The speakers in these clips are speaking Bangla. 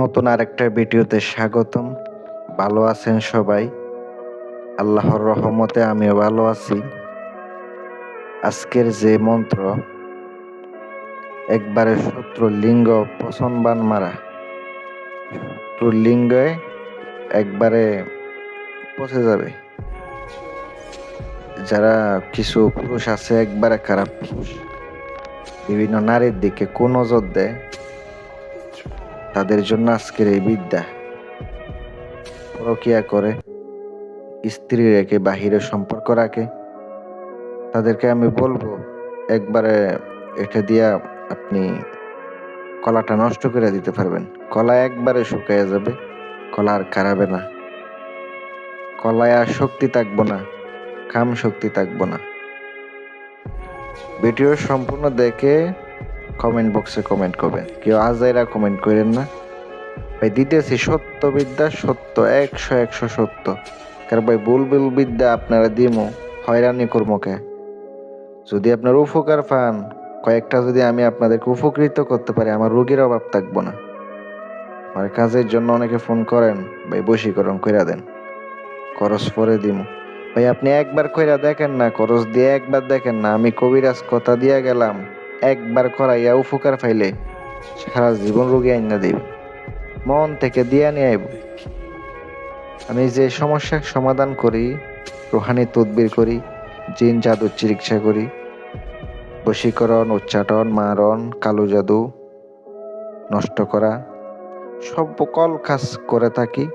নতুন আরেকটা ভিডিওতে স্বাগতম। ভালো আছেন সবাই? আল্লাহর রহমতে আমিও ভালো আছি। আজকের যে মন্ত্র, একবারে শত্রু লিঙ্গ পছন্দ মারা। শত্রুর লিঙ্গে একবারে পচে যাবে। যারা কিছু পুরুষ আছে, একবারে খারাপ পুরুষ। বিভিন্ন নারীর দিকে কোন নজর দেয়। তাদের জন্য আজকের এই বিদ্যা। পরকিয়া করে স্ত্রী রেখে বাহিরে সম্পর্ক রাখে। তাদেরকে আমি বলব, একবারে এটা দিয়া আপনি কলাটা নষ্ট করে দিতে পারবেন। কলা একবারে শুকিয়ে যাবে, কলা আর কারাবে না। কলায় আর শক্তি থাকব না, কাম শক্তি থাকব না। ভিডিও সম্পূর্ণ দেখে কমেন্ট বক্সে কমেন্ট করবেন। কেউ আজাইরা কমেন্ট করেন না। ভাই, দিতেছি সত্য বিদ্যা, সত্য একশো একশো সত্য। কারণ ভাই বুলবুল বিদ্যা আপনারা দিমো, হয়রানি কর্মকে যদি আপনার উপকার পান, কয়েকটা যদি আমি আপনাদেরকে উপকৃত করতে পারি, আমার রোগীর অভাব থাকব না। আমার কাজের জন্য অনেকে ফোন করেন, ভাই, বশীকরণ কইরা দেন। খরচ পরে দিমু। ভাই, আপনি একবার কইরা দেখেন না, খরচ দিয়ে একবার দেখেন না। আমি কবিরাজ কথা দিয়ে গেলাম। একবার করাইয়া উপকার পাইলে সারা জীবন রোগী আইনা দিব। মন থেকে দিয়া নিয়ে আইব। আমি যে সমস্যার সমাধান করি, রোহানি তদবির করি, জিন জাদুর চিকিৎসা করি, বশীকরণ, উচ্চাটন, মারণ, কালো জাদু নষ্ট করা, সব কল কাজ করে থাকি,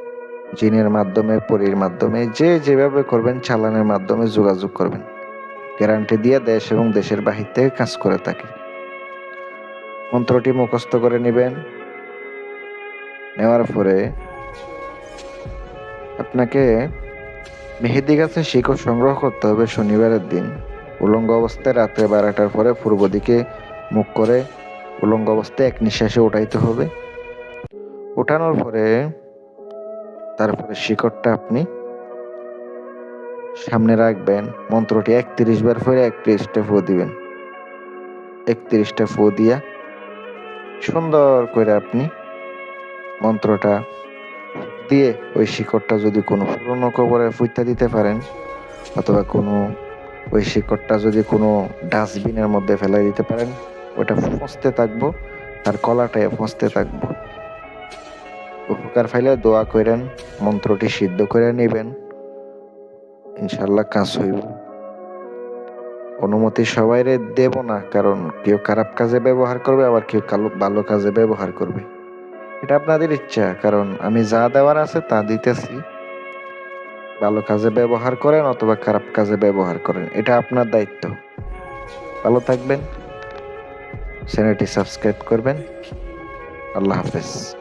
জিনের মাধ্যমে, পরীর মাধ্যমে, যে যেভাবে করবেন, চালানের মাধ্যমে যোগাযোগ করবেন। গ্যারান্টি দিয়ে দেশ এবং দেশের বাহির থেকে কাজ করে থাকি। মন্ত্রটি মুখস্থ করে নেবেন। নেওয়ার পরে আপনাকে মেহেদি গাছের শিকড় সংগ্রহ করতে হবে শনিবারের দিন। উলঙ্গ অবস্থায় রাত্রে বারোটার পরে পূর্ব দিকে মুখ করে উলঙ্গ অবস্থায় এক নিঃশ্বাসে উঠাইতে হবে। উঠানোর পরে তারপরে শিকড়টা আপনি সামনে রাখবেন। মন্ত্রটি একত্রিশ বার পরে একত্রিশটা ফু দিবেন। একত্রিশটা ফু দিয়া সুন্দর করে আপনি মন্ত্রটা দিয়ে ওই শিকড়টা যদি কোনো পুরনো কবরে ফুইতা দিতে পারেন অথবা কোনো ওই শিকড়টা যদি কোনো ডাস্টবিনের মধ্যে ফেলে দিতে পারেন, ওটা ফসতে থাকব তার কলাটায় ফসতে থাকব। উপকার ফাইলে দোয়া করেন, মন্ত্রটি সিদ্ধ করে নেবেন। ইনশাল্লাহ কাজ হইব। অনুমতি সবাইরে দেব না, কারণ কেউ খারাপ কাজে ব্যবহার করবে, আবার কেউ কালো, ভালো কাজে ব্যবহার করবে। এটা আপনাদের ইচ্ছা, কারণ আমি যা দেওয়ার আছে তা দিতেছি। ভালো কাজে ব্যবহার করেন অথবা খারাপ কাজে ব্যবহার করেন, এটা আপনার দায়িত্ব। ভালো থাকবেন, চ্যানেলটি সাবস্ক্রাইব করবেন। আল্লাহ হাফেজ।